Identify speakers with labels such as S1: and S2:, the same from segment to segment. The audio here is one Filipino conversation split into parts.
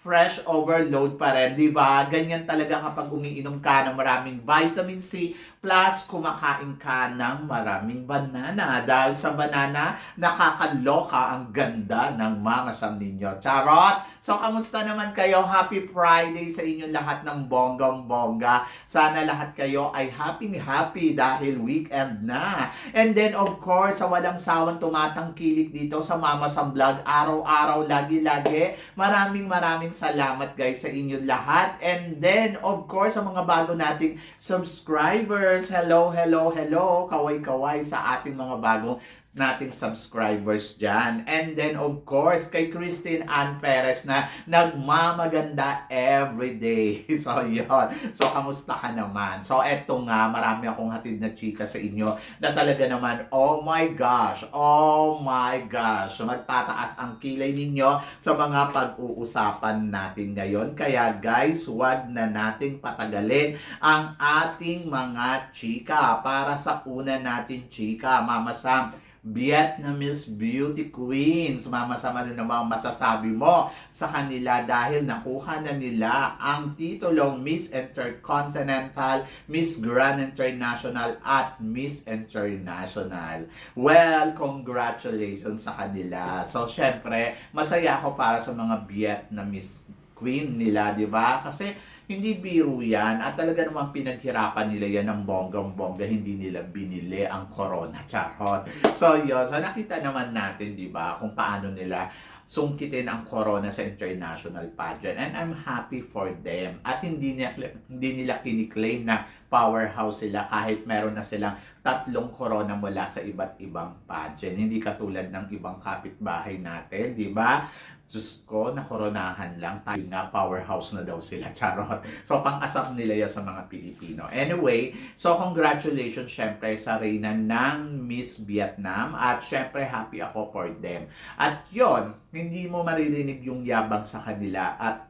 S1: fresh overload pa rin, di ba? Ganyan talaga kapag umiinom ka ng maraming vitamin C plus kumakain ka ng maraming banana. Dahil sa banana, nakakaloka ang ganda ng mga sam ninyo. Charot! So, kamusta naman kayo? Happy Friday sa inyong lahat ng bonggang-bongga. Sana lahat kayo ay happy-happy dahil weekend na. And then, of course, sa walang sawang tumatangkilik dito sa Mama Sam Vlog, araw-araw, lagi-lagi, maraming maraming salamat guys sa inyong lahat. And then, of course, sa mga bago nating subscribers, hello, hello, hello, kaway-kaway sa ating mga bagong nating subscribers dyan. And then, of course, kay Christine Ann Perez na nagmamaganda everyday. So, yon So, kamusta ka naman? So, eto nga, marami akong hatid na chika sa inyo na talaga naman, oh my gosh, oh my gosh, magtataas ang kilay ninyo sa mga pag-uusapan natin ngayon. Kaya guys, huwag na nating patagalin ang ating mga chika para sa una natin chika. Mama Sam, Vietnamese beauty queens. Mama Sam, ano naman masasabi mo sa kanila dahil nakuha na nila ang titulong Miss Intercontinental, Miss Grand International at Miss International. Well, congratulations sa kanila. So, syempre, masaya ako para sa mga Vietnamese queen nila, di ba? Kasi hindi biro yan. At talaga namang pinaghirapan nila yan ng bonggang-bongga, hindi nila binili ang corona, charot. So yun, so nakita naman natin, di ba, kung paano nila sungkitin ang corona sa international pageant. And I'm happy for them. At hindi nila, hindi nila kiniklaim na powerhouse sila kahit meron na silang tatlong corona mula sa iba't ibang pageant. Hindi katulad ng ibang kapitbahay natin di ba Diyos ko, nakoronahan lang. Tayo na, powerhouse na daw sila. Charot. So, pang-asap nila yan sa mga Pilipino. Anyway, so congratulations syempre sa reyna ng Miss Vietnam. At syempre, happy ako for them. At yon hindi mo maririnig yung yabang sa kanila. At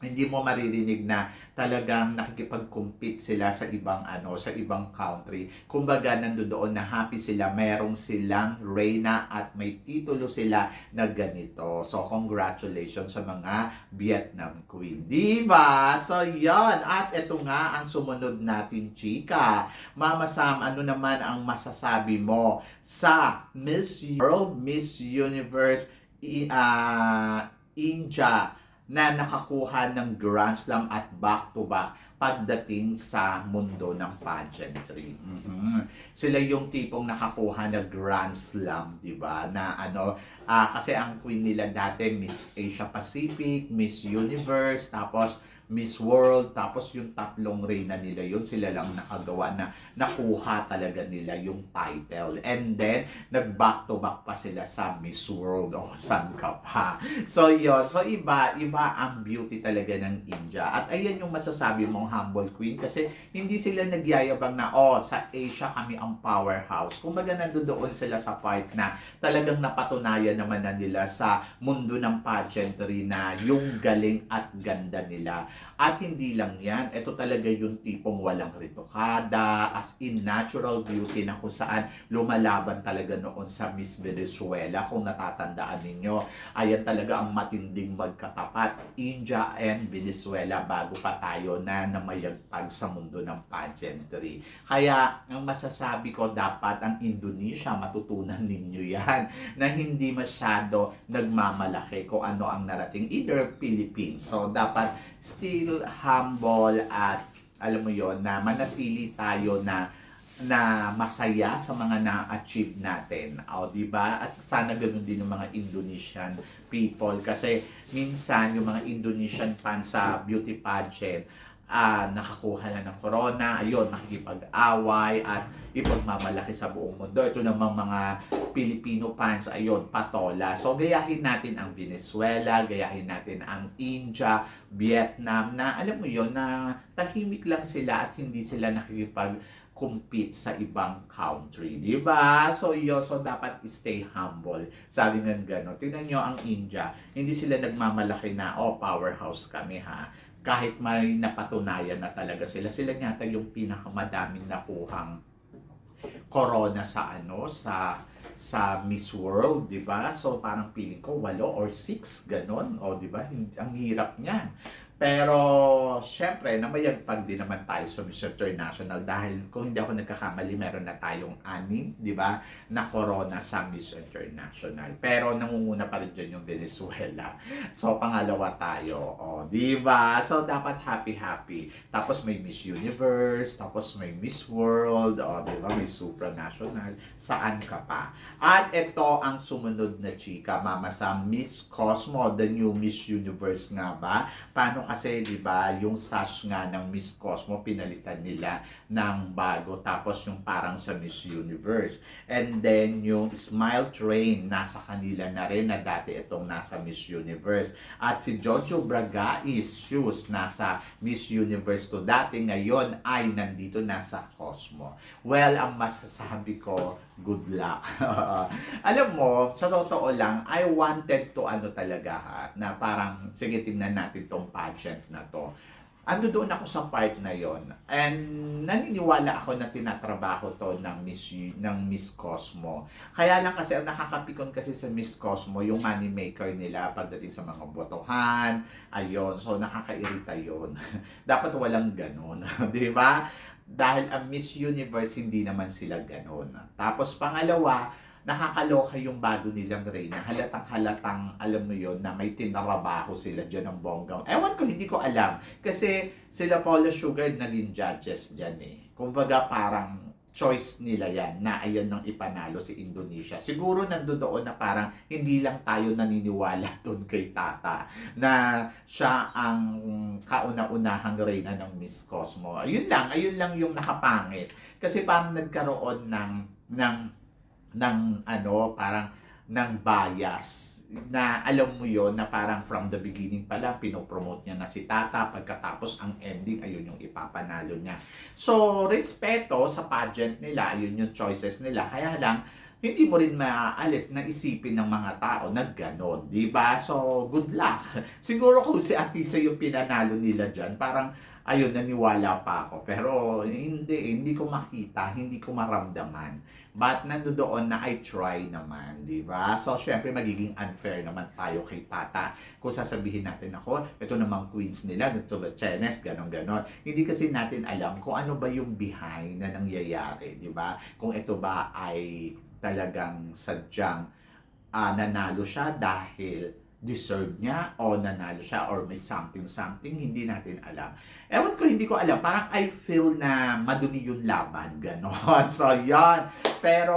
S1: hindi mo maririnig na talagang nakikipag-compete sila sa ibang ano, sa ibang country. Kumbaga nandoon na happy sila, merong silang reyna at may titulo sila na ganito. So congratulations sa mga Vietnam Queen. Di ba? So yon At ito nga ang sumunod natin, chika. Mama Sam, ano naman ang masasabi mo sa Miss World, Miss Universe, i- ah, India na nakakuha ng Grand Slam at back-to-back pagdating sa mundo ng pageantry. Mhm. Sila yung tipong nakakuha ng Grand Slam, di ba? Na ano, ah, kasi ang queen nila dati, Miss Asia Pacific, Miss Universe, tapos Miss World, tapos yung tatlong reyna nila yun, sila lang nakagawa na nakuha talaga nila yung title. And then, nag-back to back pa sila sa Miss World. O, oh, saan ka pa? So, yun. So, iba, iba ang beauty talaga ng India. At ayan yung masasabi mong humble queen kasi hindi sila nagyayabang na, oh, sa Asia kami ang powerhouse. Kumbaga, nandoon sila sa part na talagang napatunayan naman na nila sa mundo ng pageantry na yung galing at ganda nila. At hindi lang yan, ito talaga yung tipong walang ritokada, as in natural beauty na kung saan lumalaban talaga noon sa Miss Venezuela. Kung natatandaan ninyo, ayan talaga ang matinding magkatapat, India and Venezuela bago pa tayo na namayagpag sa mundo ng pageantry. Kaya, ang masasabi ko dapat ang Indonesia, matutunan ninyo yan, na hindi masyado nagmamalaki kung ano ang narating either Philippines. So, dapat still humble at alam mo yon na manatili tayo na na masaya sa mga na-achieve natin. O, di ba? At sana ganoon din yung mga Indonesian people kasi minsan yung mga Indonesian fans sa beauty pageant ah, nakakuha na ng corona, ayun, nakikipag-away at ipagmamalaki sa buong mundo. Ito namang mga Filipino fans, ayun, patola. So, gayahin natin ang Venezuela, gayahin natin ang India, Vietnam, na alam mo yon na tahimik lang sila at hindi sila nakikipag compete sa ibang country, di ba? So, yun, so dapat stay humble. Sabi nga gano'n. Tingnan nyo ang India, hindi sila nagmamalaki na, oh, powerhouse kami ha. Kahit may napatunayan na talaga sila, sila yata yung pinakamadaming nakuhang corona sa ano, sa sa Miss World, 'di ba? So parang feeling ko walo or six ganon, o 'di ba? Ang hirap niyan. Pero syempre, namayagpag din naman tayo sa Miss International dahil kung hindi ako nagkakamali, meron na tayong anim, 'di ba? Na corona sa Miss International. Pero nangunguna pa rin dyan yung Venezuela. So pangalawa tayo, o 'di ba? So dapat happy-happy. Tapos may Miss Universe, tapos may Miss World, o 'di ba? May supranational. Saan ka pa? At ito ang sumunod na chika, mama sa Miss Cosmo, the new Miss Universe nga ba? Paano kasi, 'di ba, yung sash nga ng Miss Cosmo pinalitan nila ng bago tapos yung parang sa Miss Universe. And then yung Smile Train nasa kanila na rin na dati itong nasa Miss Universe. At si Jojo Bragais shoes nasa Miss Universe to dati ngayon ay nandito nasa Cosmo. Well, ang masasabi ko, good luck. Alam mo, sa totoo lang, I wanted to ano talaga ha, na parang, sige tingnan natin tong pageant na to. Ando doon ako sa part na yon and naniniwala ako na tinatrabaho to ng Miss ng Miss Cosmo. Kaya lang kasi ang nakakapikon kasi sa Miss Cosmo yung money maker nila pagdating sa mga botohan, ayon. So nakakairita yon. Dapat walang ganun, 'di ba? Dahil ang Miss Universe hindi naman sila ganun. Tapos pangalawa, nakakaloka yung bago nilang reyna. Halatang halatang, alam mo yon na may tinarabaho sila dyan ng bonggang. Ewan ko, hindi ko alam. Kasi sila Paula Sugar naging judges dyan eh. Kumbaga parang choice nila yan na ayan nang ipanalo si Indonesia. Siguro nandoon na parang hindi lang tayo naniniwala dun kay Tata na siya ang kauna-unahang reyna ng Miss Cosmo. Ayun lang, ayun lang yung nakapangit. Kasi parang nagkaroon ng ng ng ano, parang ng bias na alam mo yon na parang from the beginning pa lang pinopromote niya na si Tata pagkatapos ang ending ayun yung ipapanalo niya. So, respeto sa pageant nila, ayun yung choices nila. Kaya lang, hindi mo rin maaalis na isipin ng mga tao na gano'n, di ba? So, good luck. Siguro kung si Atisa yung pinanalo nila dyan, parang ayun, naniwala pa ako. Pero hindi, hindi ko makita, hindi ko maramdaman. But nandoon na I try naman, di ba? So, syempre, magiging unfair naman tayo kay Tata. Kung sasabihin natin ako, ito namang queens nila, ito ba, Chenes, ganon ganon. Hindi kasi natin alam kung ano ba yung behind na nangyayari, di ba? Kung ito ba ay talagang sadyang ah, nanalo siya dahil deserve niya o nanalo siya or may something something hindi natin alam. Ewan ko, hindi ko alam. Parang I feel na madumi yung laban. Ganon. So, yan. Pero,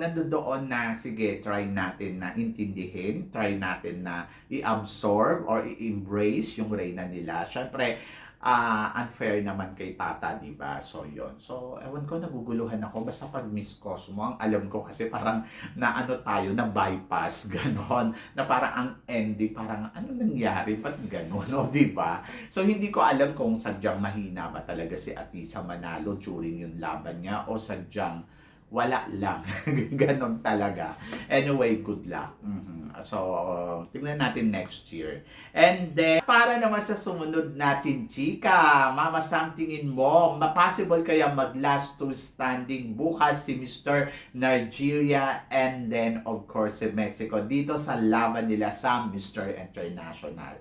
S1: nandoon na, sige, try natin na intindihin. Try natin na i-absorb or i-embrace yung reyna nila. Siyempre, ah unfair naman kay Tata, di ba? So, yon So, ewan ko, naguguluhan ako. Basta pag Miss Cosmo, ang alam ko kasi parang na ano tayo, na bypass, ganon. Na parang ang ending, parang ano nangyari? Ba't ganon? O, di ba? So, hindi ko alam kung sadyang mahina ba talaga si Atisa Manalo during yung laban niya o sadyang wala lang. ganon talaga. Anyway, good luck. Mhm. So, tingnan natin next year. And then, para naman sa sumunod natin, chika, Mama Sam, tingin mo, ma-possible kaya mag-last two standing bukas si Mr. Nigeria and then, of course, si Mexico dito sa laban nila sa Mr. International.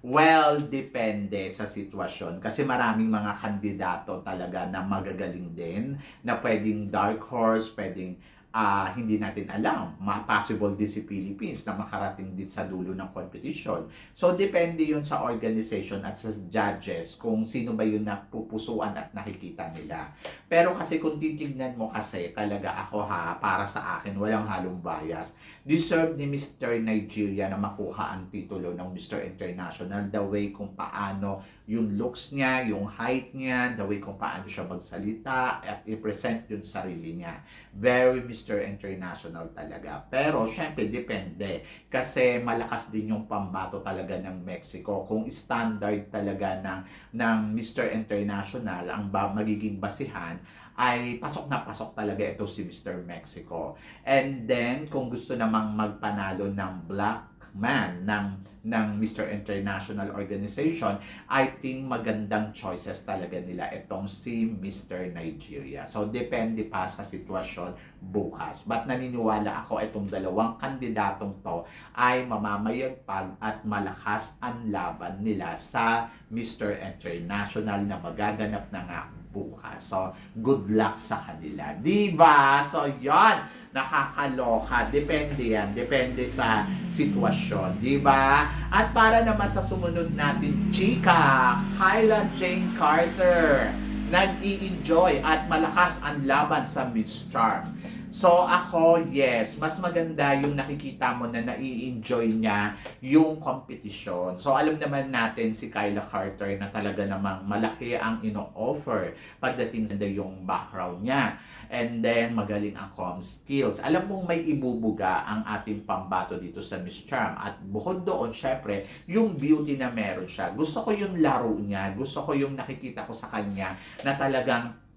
S1: Well, depende sa sitwasyon. Kasi maraming mga kandidato talaga na magagaling din, na pwedeng dark horse, pwedeng ah, hindi natin alam. Ma possible din si Philippines na makarating din sa dulo ng competition. So, depende yun sa organization at sa judges kung sino ba yun na pupusuan at nakikita nila. Pero kasi kung titignan mo kasi, talaga ako ha, para sa akin, walang halong bias. Deserve ni Mr. Nigeria na makuha ang titulo ng Mr. International the way kung paano yung looks niya, yung height niya, the way kung paano siya magsalita at i-present yung sarili niya. Very Mr. International talaga. Pero syempre depende kasi malakas din yung pambato talaga ng Mexico. Kung standard talaga ng ng Mr. International ang ba, magiging basihan ay pasok na pasok talaga ito si Mr. Mexico. And then, kung gusto namang magpanalo ng black man ng ng Mr. International Organization, I think magandang choices talaga nila itong si Mr. Nigeria. So, depende pa sa sitwasyon bukas. But naniniwala ako itong dalawang kandidatong to ay mamamayagpag at malakas ang laban nila sa Mr. International na magaganap na nga bukas. So, good luck sa kanila. Diba? So, yon nakakaloka. Depende yan. Depende sa sitwasyon. Diba? At para naman sa sumunod natin, chika, Kyla Jane Carter, nag-i-enjoy at malakas ang laban sa Miss Charm. So ako, yes, mas maganda yung nakikita mo na nai-enjoy niya yung competition. So alam naman natin si Kyla Carter na talaga namang malaki ang ino-offer pagdating sa yung background niya. And then magaling ang com skills. Alam mong may ibubuga ang ating pambato dito sa Miss Charm. At bukod doon, syempre, yung beauty na meron siya. Gusto ko yung laro niya. Gusto ko yung nakikita ko sa kanya na talagang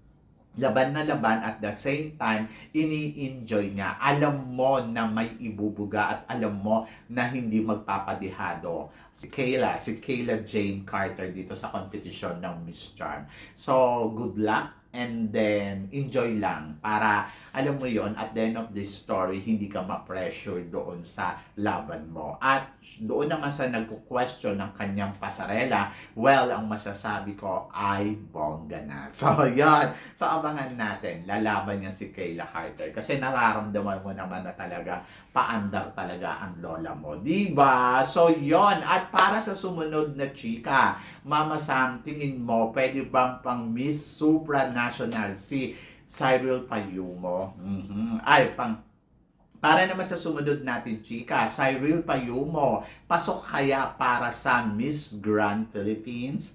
S1: laban na laban at the same time ini-enjoy niya. Alam mo na may ibubuga at alam mo na hindi magpapadihado. Si Kayla, si Kayla Jane Carter dito sa competition ng Miss Charm. So, good luck and then enjoy lang para alam mo yon at the end of this story hindi ka ma-pressure doon sa laban mo. At doon naman sa nagko-question ng kanyang pasarela well ang masasabi ko ay bongga na. So yon so abangan natin. Lalaban niya si Kayla Carter. Kasi nararamdaman mo naman na talaga paandar talaga ang lola mo. Di ba so yon at para sa sumunod na chika Mama Sam tingin mo pwede bang pang Miss Supranational si Cyril Payumo. Mhm. Ay, pang para naman sa sumunod natin, chika, Cyril Payumo, pasok kaya para sa Miss Grand Philippines?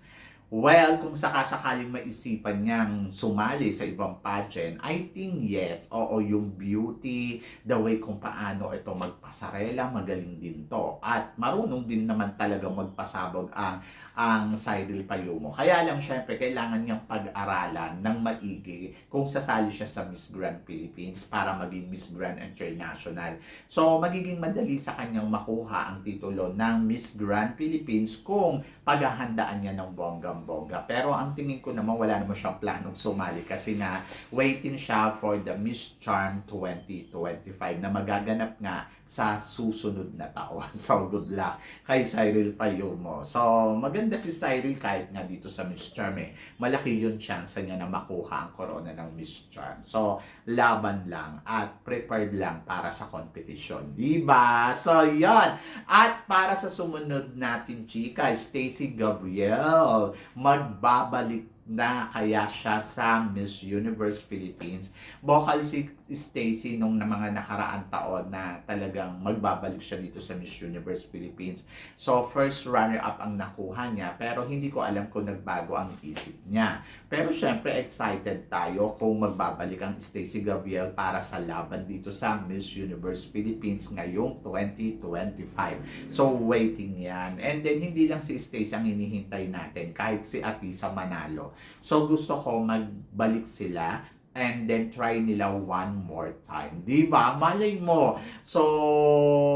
S1: Well, kung sakasakaling maisipan niyang sumali sa ibang pageant, I think yes. Oo, yung beauty, the way kung paano ito magpasarela, magaling din to. At marunong din naman talaga magpasabog ang ang Cyril Payumo. Kaya lang syempre kailangan niyang pag-aralan ng maigi kung sasali siya sa Miss Grand Philippines para maging Miss Grand International. So magiging madali sa kanyang makuha ang titulo ng Miss Grand Philippines kung paghahandaan niya ng bonggang-bongga. Pero ang tingin ko naman wala naman siyang planong sumali kasi na waiting siya for the Miss Charm 2025 na magaganap nga sa susunod na taon. So good luck kay Cyril Payumo. So maganda si Cyril kahit nga dito sa Miss Charm eh. Malaki yung chance niya na makuha ang corona ng Miss Charm. So laban lang at prepared lang para sa competition. Diba? So yon At para sa sumunod natin chika, Stacy Gabriel magbabalik na kaya siya sa Miss Universe Philippines. Vocal si Stacy nung na mga nakaraan taon na talagang magbabalik siya dito sa Miss Universe Philippines. So, first runner-up ang nakuha niya, pero hindi ko alam kung nagbago ang isip niya. Pero syempre, excited tayo kung magbabalik ang Stacy Gabriel para sa laban dito sa Miss Universe Philippines ngayong 2025. So, waiting yan. And then, hindi lang si Stacy ang hinihintay natin, kahit si Atisa Manalo. So gusto ko magbalik sila and then try nila one more time. Di ba? Malay mo. So,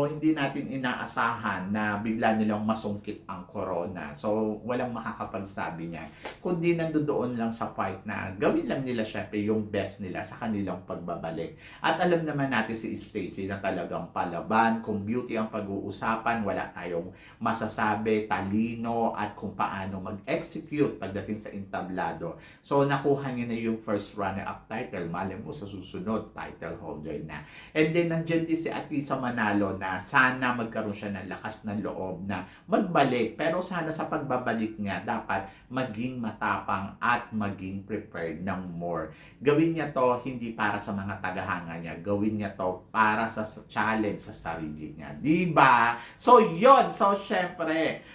S1: hindi natin inaasahan na bigla nilang masungkit ang corona. So, walang makakapagsabi niya. Kundi nandoon lang sa part na gawin lang nila syempre yung best nila sa kanilang pagbabalik. At alam naman natin si Stacy na talagang palaban. Kung beauty ang pag-uusapan, wala tayong masasabi, talino, at kung paano mag-execute pagdating sa entablado. So, nakuha niya na yung first runner-up title. Malay mo sa susunod, title holder na. And then, nandiyan din si Atisa Manalo na sana magkaroon siya ng lakas ng loob na magbalik. Pero sana sa pagbabalik niya, dapat maging matapang at maging prepared ng more. Gawin niya to hindi para sa mga tagahanga niya. Gawin niya to para sa challenge sa sarili niya. Di ba? So, yon So, syempre,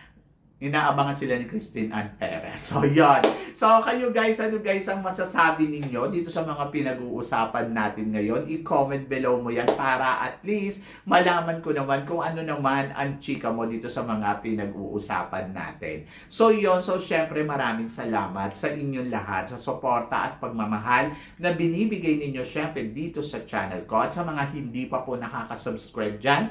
S1: inaabangan sila ni Christine Ann Perez. So, yon. So, kayo guys, ano guys ang masasabi ninyo dito sa mga pinag-uusapan natin ngayon? I-comment below mo yan para at least malaman ko naman kung ano naman ang chika mo dito sa mga pinag-uusapan natin. So, yon So, syempre, maraming salamat sa inyong lahat sa suporta at pagmamahal na binibigay ninyo syempre dito sa channel ko. At sa mga hindi pa po nakaka-subscribe dyan,